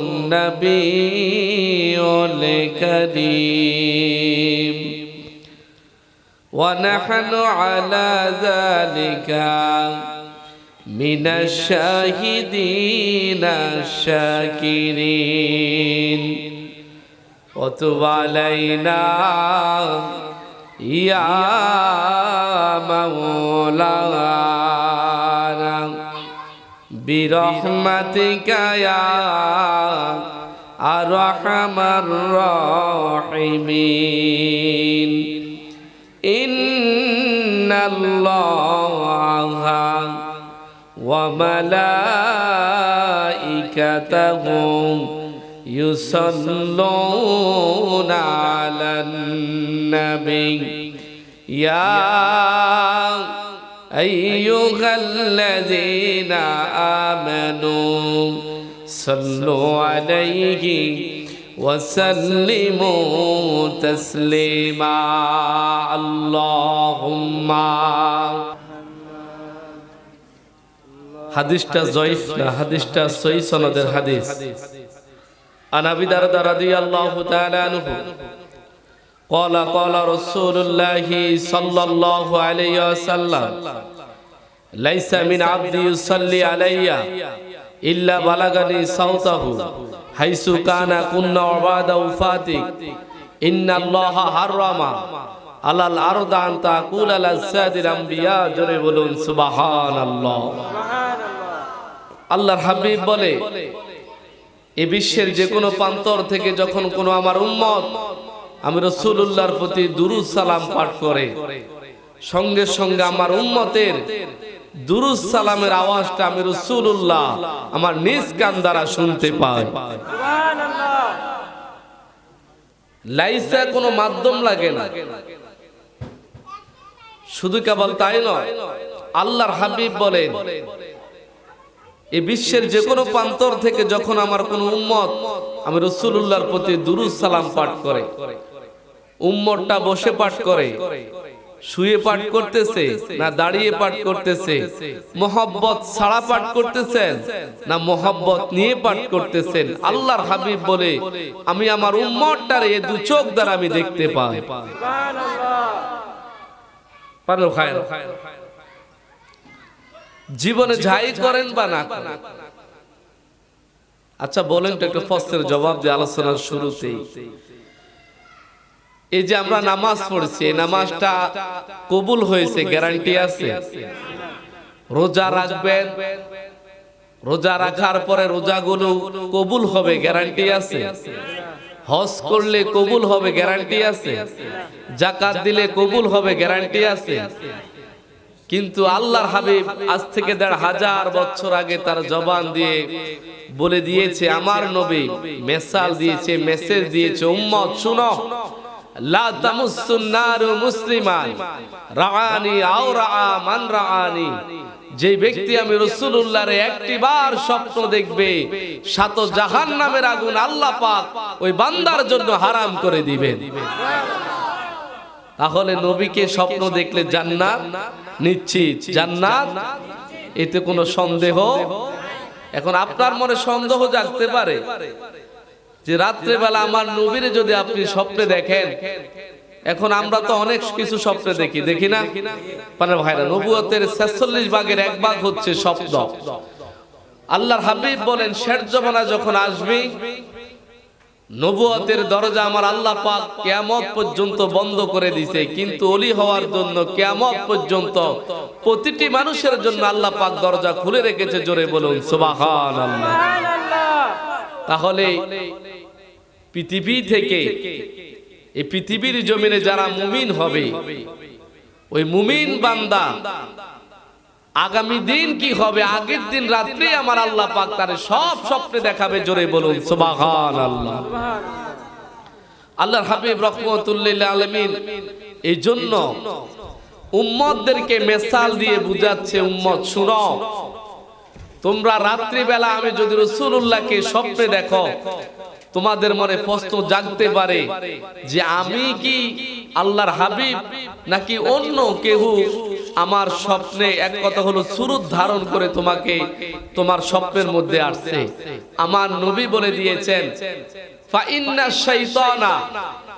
النبي الكريم. ونحن على ذلك من الشاهدين الشاكرين. وتب علينا يا مولانا. برحمتك يا أرحم الراحمين. إن الله وملائكته يصلون على النبي. يا أيها الذين آمنوا صلوا عليه وسلموا تسليما اللهم হাদিসটা জয়ীফ না হাদিসটা সহি সনদের হাদিস عن ابي درداء رضي الله تعالى عنه قال قال رسول الله صلى الله عليه وسلم ليس من عبد يصلي علي الا بلغني صوته حيث كان كنا عباد وفاتك ان الله حرم على الارض ان تقول على الساد الانبياء জোরে বলুন সুবহানাল্লাহ আল্লাহর হাবিব বলে এ বিশ্বের যে কোনো প্রান্তর থেকে যখন কোনো আমার উম্মত আমি রসুল্লাহর প্রতি দুরুদ সালাম পাঠ করে। সঙ্গে সঙ্গে আমার উম্মতের দুরুদ সালামের আওয়াজটা আমি রসুল্লাহ আমার নিজ কান দ্বারা শুনতে পাই। লাইসা কোনো মাধ্যম লাগে না। শুধু কেবল তাই নয় আল্লাহর হাবিব বলেন এই বিশ্বের যে কোনো প্রান্তর থেকে যখন আমার কোন উম্মত আমি রসুল্লাহর প্রতি দুরুদ সালাম পাঠ করে। উম্মতটা বসে পাঠ করে, শুয়ে পাঠ করতেছে না দাঁড়িয়ে পাঠ করতেছে? মোহব্বত ছাড়া পাঠ করতেছেন না মোহব্বত নিয়ে পাঠ করতেছেন? আল্লাহর হাবিব বলে, আমি আমার উম্মতটার এ দু চোখ দ্বারা আমি দেখতে পাই। জীবনে যাই করেন বা না আচ্ছা বলেন তো একটা ফসের জবাব দিয়ে আলোচনার শুরুতেই। এই যে আমরা নামাজ পড়ছি এই নামাজটা কবুল হয়েছে গ্যারান্টি আছে। রোজা রাখবেন রোজা রাখার পরে রোজাগুলো কবুল হবে গ্যারান্টি আছে। হজ করলে কবুল হবে গ্যারান্টি আছে। জাকাত দিলে কবুল হবে গ্যারান্টি আছে। কিন্তু আল্লাহর হাবিব আজ থেকে দেড় হাজার বছর আগে তার জবান দিয়ে বলে দিয়েছে আমার নবী মেসাল দিয়েছে মেসেজ দিয়েছে উম্মত শুনো। লা তামুসুন নারু মুসলিমান। রাআনি আও রাআ মান রাআনি। যে ব্যক্তি আমি রসুল্লাহর একটি বার স্বপ্ন দেখবে, সাত জাহান নামের আগুন আল্লাহ পাক ওই বান্দার জন্য হারাম করে দিবেন। তাহলে নবীকে স্বপ্ন দেখলে জান্নাত? নিশ্চিত। জান্নাত? এতে কোনো সন্দেহ? এখন আপনার মনে সন্দেহ জাগতে পারে। যে রাত্রেবেলা আমার নবীরে যদি আপনি স্বপ্নে দেখেন, এখন আমরা তো অনেক কিছু স্বপ্নে দেখি দেখি না? মানে ভাইরা, নবুয়তের ছেচল্লিশ ভাগের এক ভাগ হচ্ছে স্বপ্ন। আল্লাহর হাবিব বলেন, শেষ জমানা যখন আসবি, নবুয়তের দরজা আমার আল্লাহ পাক কেয়ামত পর্যন্ত বন্ধ করে দিছে। কিন্তু অলি হওয়ার জন্য কেয়ামত পর্যন্ত প্রতিটি মানুষের জন্য আল্লাহ পাক দরজা খুলে রেখেছে জোরে বলুন আল্লাহ তাহলে পৃথিবী থেকে এই পৃথিবীর জমিনে যারা মুমিন হবে, ওই মুমিন বান্দা আগামী দিন কি হবে? আগের দিন রাত্রে আমার আল্লাহ পাক তার সব স্বপ্নে দেখাবে, জোরে বলুন সুবাহান আল্লাহ আল্লাহর হাবিব রহমতুল্লিল আলমিন এই জন্য উম্মতদেরকে মেসাল দিয়ে বুঝাচ্ছে, উম্মত শুনো, তোমরা রাত্রিবেলা আমি যদি রসুল্লাহকে স্বপ্নে দেখো তোমাদের মনে প্রশ্ন জাগতে পারে যে আমি কি আল্লাহর হাবিব নাকি অন্য কেউ আমার স্বপ্নে এক কথা হলো সুরুত ধারণ করে তোমাকে তোমার স্বপ্নের মধ্যে আসছে। আমার নবী বলে দিয়েছেন ফাইন্না শাইতানা।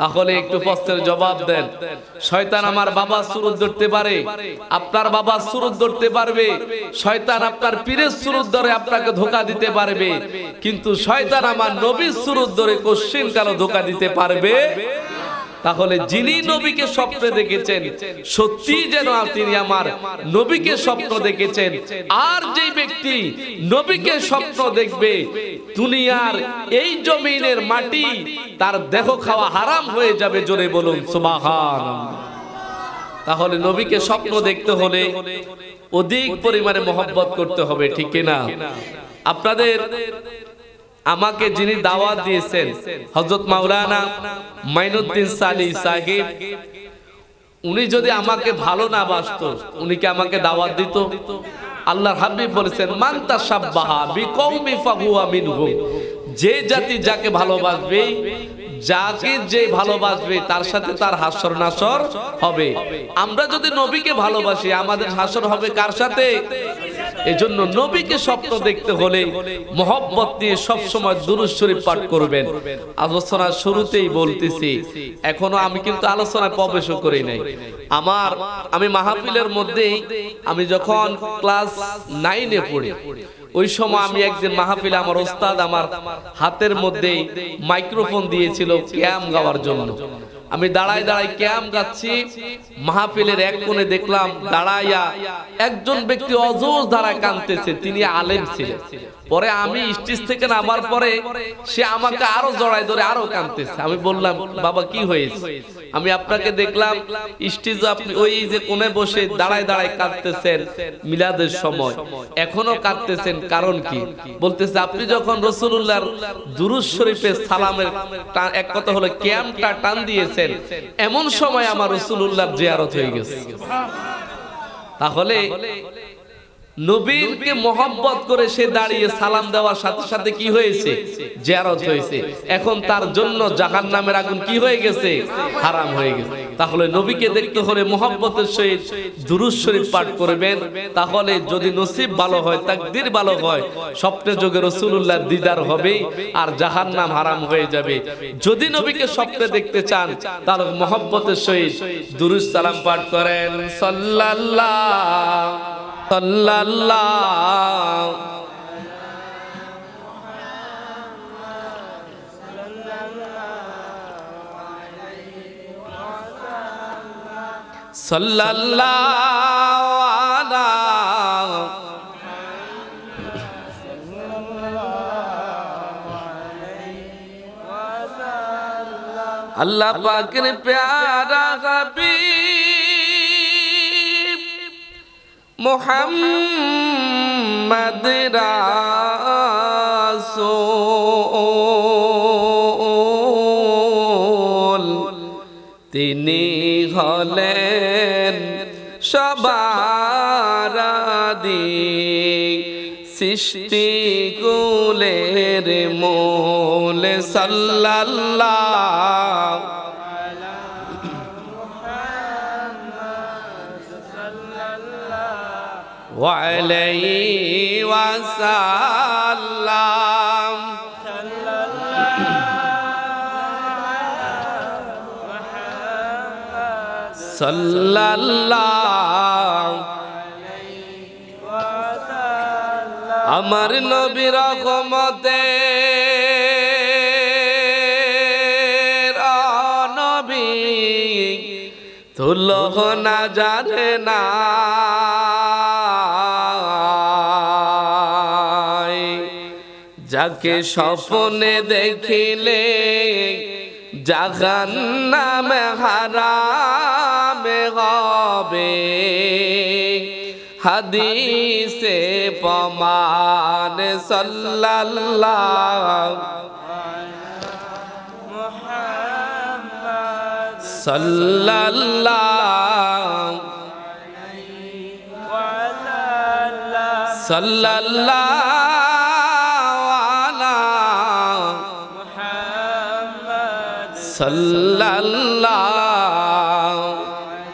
তাহলে একটু প্রশ্নের জবাব দেন। শয়তান আমার বাবা সুরত ধরতে পারে। আপনার বাবা সুরত ধরতে পারবে। শয়তান আপনার পীরের সুরত ধরে আপনাকে ধোকা দিতে পারবে। কিন্তু শয়তান আমার নবীর সুরত ধরে কোশ্চিন কেন ধোকা দিতে পারবে। তাহলে যিনি নবীকে স্বপ্নে দেখেছেন, সত্যি যেন তিনি আমার নবীকে স্বপ্ন দেখেছেন। আর যে ব্যক্তি নবীকে স্বপ্ন দেখবে, দুনিয়ার এই জমিনের মাটি তার দেহ খাওয়া হারাম হয়ে যাবে জোরে বলুন সুবাহান তাহলে নবীকে স্বপ্ন দেখতে হলে অধিক পরিমাণে মহব্বত করতে হবে, ঠিক না আপনাদের আমাকে যিনি দাওয়াত দিয়েছেন হজরত মাওলানা মাইনুদ্দিন সালি সাহেব, উনি যদি আমাকে ভালো না বাসতো, উনি কি আমাকে দাওয়াত দিত? আল্লাহর হাবিব বলেছেন মান্তা সাব্বাহা বিকৌমি ফাহুয়া মিনহু। যে জাতি যাকে ভালোবাসবে, যাকে যে ভালোবাসবে, তার সাথে তার হাসর নাসর হবে। আমরা যদি নবীকে ভালোবাসি, আমাদের হাসর হবে কার সাথে? এজন্য নবীকে স্বপ্ন দেখতে হলে মোহব্বত নিয়ে সব সময় দুরুদ শরীফ পাঠ করবেন। আলোচনার শুরুতেই বলতেছি, এখনও আমি কিন্তু আলোচনায় প্রবেশও করি নাই। আমার, আমি মাহফিলের মধ্যেই আমি যখন ক্লাস নাইনে পড়ি, ওই সময় আমি একদিন মাহফিলে আমার ওস্তাদ আমার হাতের মধ্যে মাইক্রোফোন দিয়েছিল ক্যাম গাওয়ার জন্য। আমি দাঁড়ায় দাঁড়ায় ক্যাম গাচ্ছি মাহফিলের এক কোণে দেখলাম দাঁড়াইয়া একজন ব্যক্তি অজোর ধারায় কানতেছে তিনি আলেম ছিলেন। পরে আমি স্টেজ থেকে নামার পরে সে আমাকে আরও জড়াই ধরে আরও কানতেছে আমি বললাম বাবা কি হয়েছে? আমি আপনাকে দেখলাম স্টেজ আপনি ওই যে কোণে বসে দাঁড়ায় দাঁড়ায় কাঁদতেছেন। মিলাদের সময়। এখনও কাঁদতেছেন কারণ কি? বলতেছে আপনি যখন রসুল্লাহর দুরুজ শরীফের সালামের এক কথা হলো ক্যাম্পটা টান দিয়েছেন। এমন সময় আমার রসুল্লাহর জিয়ারত হয়ে গেছে। তাহলে নবীরকে মোহাম্মত করে সে দাঁড়িয়ে সালাম দেওয়ার সাথে সাথে কি হয়েছে? জিয়ারত হয়েছে। এখন তার জন্য জাহান নামের আগুন কি হয়ে গেছে? হারাম হয়ে গেছে। তাহলে নবীকে দেখতে হলে মোহাম্মতের সহিত দুরুজ শরীফ পাঠ করবেন। তাহলে যদি নসিব ভালো হয় তাকদির ভালো হয় স্বপ্নে যোগে রসুল্লাহ দিদার হবে আর জাহান নাম হারাম হয়ে যাবে। যদি নবীকে স্বপ্নে দেখতে চান তাহলে মোহাম্মতের সহিত দুরুজ সালাম পাঠ করেন। সাল্লাল্লাহ সাল্লাল্লাহ সাল্লাল্লাহু আলা আল্লাহ পাকের প্যারা হাবিব মোহাম্মদ রাসূল। তিনি হলেন সবার আদি সৃষ্টি কুলের মূল। সাল্লাল্লাহ وعليه وسلم صلى الله আমার নবী রহমতে নবী তুলহ না জানে না যাকে স্বপ্নে দেখিলে জাগান নামে হারামে হবে। হাদিসে প্রমাণ সাল্লাল্লাহ। সাল্লাল্লাহ। সাল্লাল্লাহু। সাল্লাল্লাহু